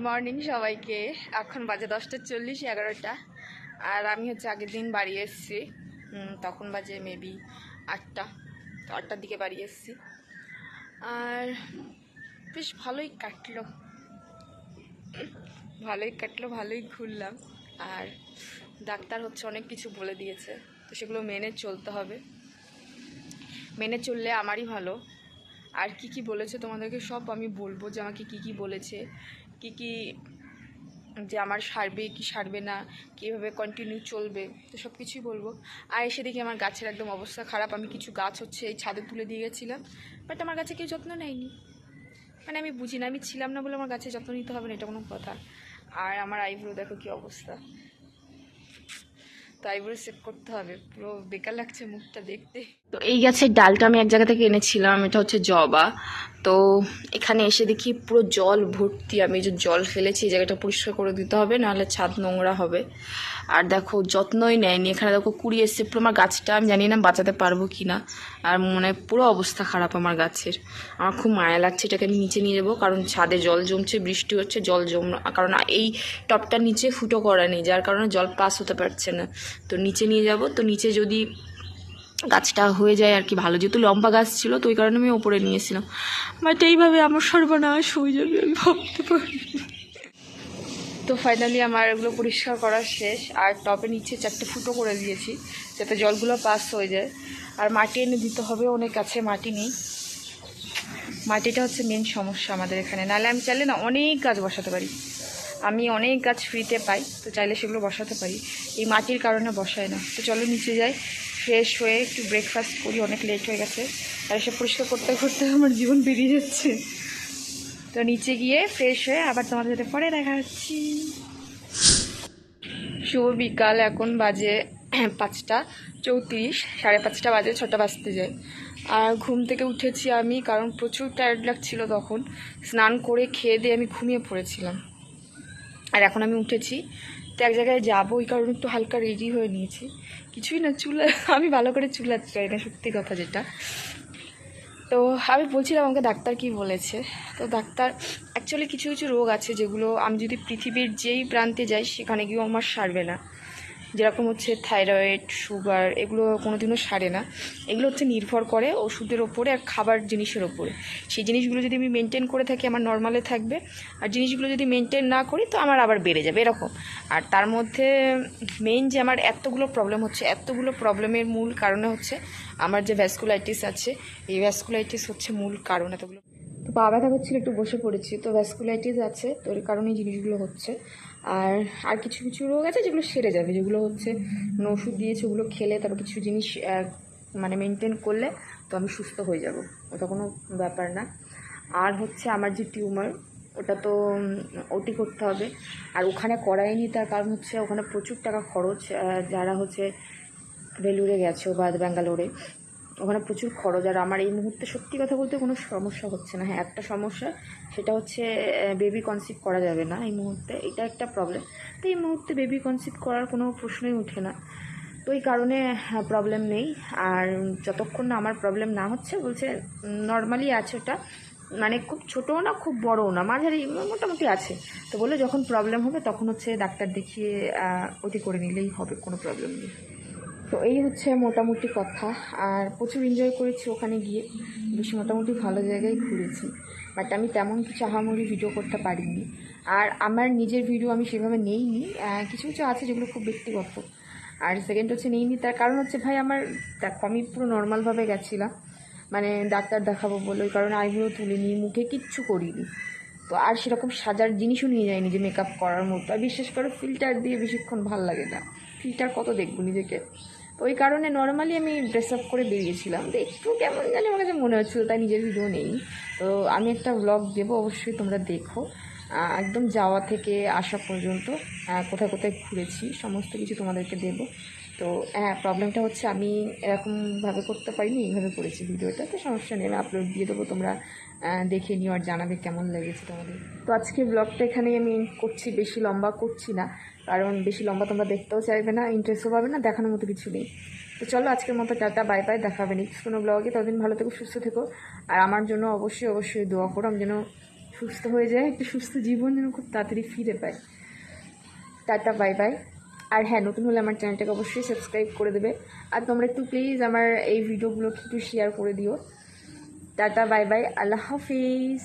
Morning সবাইকে। এখন বাজে দশটা চল্লিশ, এগারোটা। আর আমি হচ্ছে আগের দিন বাড়ি এসেছি। তখন বাজে মেবি আটটা। আটটার দিকে বাড়ি এসেছি। আর বেশ ভালোই কাটলো। ভালোই কাটলো, ভালোই ঘুরলাম। আর ডাক্তার হচ্ছে অনেক কিছু বলে দিয়েছে। তো সেগুলো মেনে চলতে হবে। মেনে চললে আমারই ভালো। আর কি কি বলেছে তোমাদেরকে সব আমি বলব যে আমাকে কি কি বলেছে। কি কি যে আমার সারবে, কি সারবে না, কীভাবে কন্টিনিউ চলবে, তো সব কিছুই বলব। আর এসে দেখি আমার গাছের একদম অবস্থা খারাপ, আমি কিছু গাছ হচ্ছে এই ছাদে তুলে দিয়ে গেছিলাম বাট আমার গাছে কেউ যত্ন নেয়নি। মানে আমি বুঝি না, আমি ছিলাম না বলে আমার গাছের যত্ন নিতে হবে না, এটা কোনো কথা। আর আমার আইব্রো দেখো কি অবস্থা। তো আইব্রো সেট করতে হবে, পুরো বেকার লাগছে মুখটা দেখতে। তো এই গাছের ডালটা আমি এক জায়গা থেকে এনেছিলাম, এটা হচ্ছে জবা। তো এখানে এসে দেখি পুরো জল ভর্তি। আমি যে জল ফেলেছি, এই জায়গাটা পরিষ্কার করে দিতে হবে, নাহলে ছাদ নোংরা হবে। আর দেখো, যত্নই নেয়নি। এখানে দেখো কুড়ি এসছে, পুরো আমার গাছটা আমি জানি না বাঁচাতে পারব কি না আর মানে পুরো অবস্থা খারাপ আমার গাছের। আমার খুব মায়া লাগছে, এটাকে আমি নিচে নিয়ে যাব, কারণ ছাদে জল জমছে, বৃষ্টি হচ্ছে, জল জম কারণ এই টপটার নিচে ফুটো করা নেই, যার কারণে জল পাস হতে পারছে না। তো নিচে নিয়ে যাব। তো নিচে যদি গাছটা হয়ে যায় আর কি ভালো। যেহেতু লম্বা গাছ ছিল, তো ওই কারণে আমি ওপরে নিয়েছিলাম বাট এইভাবে আমার সর্বনাশ হয়ে যাবে, আমি ভাবতে পারি তো ফাইনালি আমার এগুলো পরিষ্কার করা শেষ। আর টপের নিচে চারটে ফুটো করে দিয়েছি, যাতে জলগুলো পাস হয়ে যায়। আর মাটি এনে দিতে হবে, অনেক কাছে মাটি নেই। মাটিটা হচ্ছে মেন সমস্যা আমাদের এখানে। নাহলে আমি চাইলে না অনেক গাছ বসাতে পারি। আমি অনেক গাছ ফ্রিতে পাই, তো চাইলে সেগুলো বসাতে পারি। এই মাটির কারণে বসায় না। তো চলো নিচে যাই। ফ্রেশ হয়ে একটু ব্রেকফাস্ট করি, অনেক লেট হয়ে গেছে। আর এসব পরিষ্কার করতে করতে আমার জীবন বেরিয়ে যাচ্ছে। তো নিচে গিয়ে ফ্রেশ হয়ে আবার তোমাদের সাথে পরে দেখা হচ্ছি। শুভ বিকাল, এখন বাজে পাঁচটা চৌত্রিশ, সাড়ে পাঁচটা বাজে, ছটা বাজতে যায়। আর ঘুম থেকে উঠেছি আমি, কারণ প্রচুর টায়ার্ড লাগছিল তখন। স্নান করে খেয়ে দিয়ে আমি ঘুমিয়ে পড়েছিলাম। আর এখন আমি উঠেছি তো এক জায়গায় যাব ওই কারণে একটু হালকা রেডি হয়ে নিয়েছি। কিছুই না, চুলা, আমি ভালো করে চুলাতে চাই না, সত্যি কথা যেটা। তো আমি বলছিলাম, আমাকে ডাক্তার কি বলেছে? তো ডাক্তার অ্যাকচুয়ালি কিছু কিছু রোগ আছে যেগুলো আমি যদি পৃথিবীর যেই প্রান্তে যাই, সেখানে গিয়েও আমার সারবে না। যেরকম হচ্ছে থাইরয়েড সুগার এগুলো কোনো দিনও সারে না। এগুলো হচ্ছে নির্ভর করে ওষুধের ওপরে আর খাবার জিনিসের ওপরে। সেই জিনিসগুলো যদি আমি মেনটেন করে থাকি আমার নর্মালে থাকবে। আর জিনিসগুলো যদি মেনটেন না করি তো আমার আবার বেড়ে যাবে এরকম। আর তার মধ্যে মেইন যে আমার এতগুলো প্রবলেম হচ্ছে, এতগুলো প্রবলেমের মূল কারণে হচ্ছে আমার যে ভ্যাসকুলাইটিস আছে, এই ভ্যাসকুলাইটিস হচ্ছে মূল কারণ এতগুলো। তো ব্যথা করছিল, একটু বসে পড়েছি। তো ভ্যাসকুলাইটিস আছে, তো এর কারণে জিনিসগুলো হচ্ছে। আর আর কিছু কিছু রোগ আছে যেগুলো সেরে যাবে, যেগুলো হচ্ছে ওষুধ দিয়েছে, ওগুলো খেলে তারপর কিছু জিনিস মানে মেনটেন করলে তো আমি সুস্থ হয়ে যাব। ওটা কোনো ব্যাপার না। আর হচ্ছে আমার যে টিউমার, ওটা তো ওটি করতে হবে। আর ওখানে করাইনি তার কারণ হচ্ছে ওখানে প্রচুর টাকা খরচ যারা হচ্ছে ভেলুরে গেছো বা ব্যাঙ্গালোরে। ওখানে প্রচুর খরচ, আর আমার এই মুহূর্তে সত্যি কথা বলতে কোনো সমস্যা হচ্ছে না। হ্যাঁ একটা সমস্যা, সেটা হচ্ছে বেবি কনসিভ করা যাবে না এই মুহূর্তে, এটা একটা প্রবলেম তো এই মুহূর্তে বেবি কনসিভ করার কোনো প্রশ্নই ওঠে না। তো এই কারণে প্রবলেম নেই। আর যতক্ষণ না আমার প্রবলেম না হচ্ছে, বলছে নর্মালি আছে ওটা। মানে খুব ছোটও না, খুব বড়ও না, মাঝারি, মোটামুটি আছে। তো বলে যখন প্রবলেম হবে, তখন হচ্ছে ডাক্তার দেখিয়ে ওটি করে নিলেই হবে, কোনো প্রবলেম নেই। তো এই হচ্ছে মোটামুটি কথা। আর প্রচুর এনজয় করেছি ওখানে গিয়ে। বেশ মোটামুটি ভালো জায়গায় ঘুরেছি। বাট আমি তেমন কিছু আহামরি ভিডিও করতে পারিনি। আর আমার নিজের ভিডিও আমি সেভাবে নেইনি। কিছু কিছু আছে যেগুলো খুব ব্যক্তিগত। আর সেকেন্ড হচ্ছে নেইনি। তার কারণ হচ্ছে ভাই আমার, দেখো আমি পুরো নর্মালভাবে গেছিলাম। মানে ডাক্তার দেখাবো বলে। ওই কারণে আইব্রো তুলিনি, মুখে কিচ্ছু করিনি। তো আর সেরকম সাজার জিনিসও নিয়ে যায়নি যে মেকআপ করার মতো। আর বিশেষ করে ফিল্টার দিয়ে বেশিক্ষণ ভালো লাগে না। ফিল্টার কত দেখব নিজেকে? তো ওই কারণে নর্মালি আমি ড্রেস আপ করে বেরিয়েছিলাম। তো একটু কেমন জানি আমার কাছে মনে হচ্ছিল, তাই নিজের ভিডিও নেই। তো আমি একটা ব্লগ দেবো, অবশ্যই তোমরা দেখো। একদম যাওয়া থেকে আসা পর্যন্ত কোথায় কোথায় ঘুরেছি, সমস্ত কিছু তোমাদেরকে দেবো। তো হ্যাঁ প্রবলেমটা হচ্ছে আমি এরকমভাবে করতে পারিনি, এইভাবে করেছি ভিডিওটা তো সমস্যা নেই, আমি আপলোড দিয়ে দেবো তোমরা। দেখে নিও আর জানাবে কেমন লেগেছে তোমাদের। তো আজকে ব্লগটা এখানেই আমি করছি, বেশি লম্বা করছি না, কারণ বেশি লম্বা তোমরা দেখতেও চাইবে না ইন্টারেস্টও পাবে না, দেখানোর মতো কিছু নেই। তো চলো আজকের মতো টাটা বাই বাই দেখাবে নেক্সট কোনো ব্লগে ততদিন ভালো থেকো, সুস্থ থেকো। আর আমার জন্য অবশ্যই অবশ্যই দোয়া করো, আমি যেন সুস্থ হয়ে যায় একটা সুস্থ জীবন যেন খুব তাড়াতাড়ি ফিরে পায় টাটা বাই বাই আর হ্যাঁ নতুন হলে আমার চ্যানেলটাকে অবশ্যই সাবস্ক্রাইব করে দেবে। আর তোমরা একটু প্লিজ আমার এই ভিডিওগুলোকে একটু শেয়ার করে দিও। টাটা বাই বাই আল্লাহ হাফিজ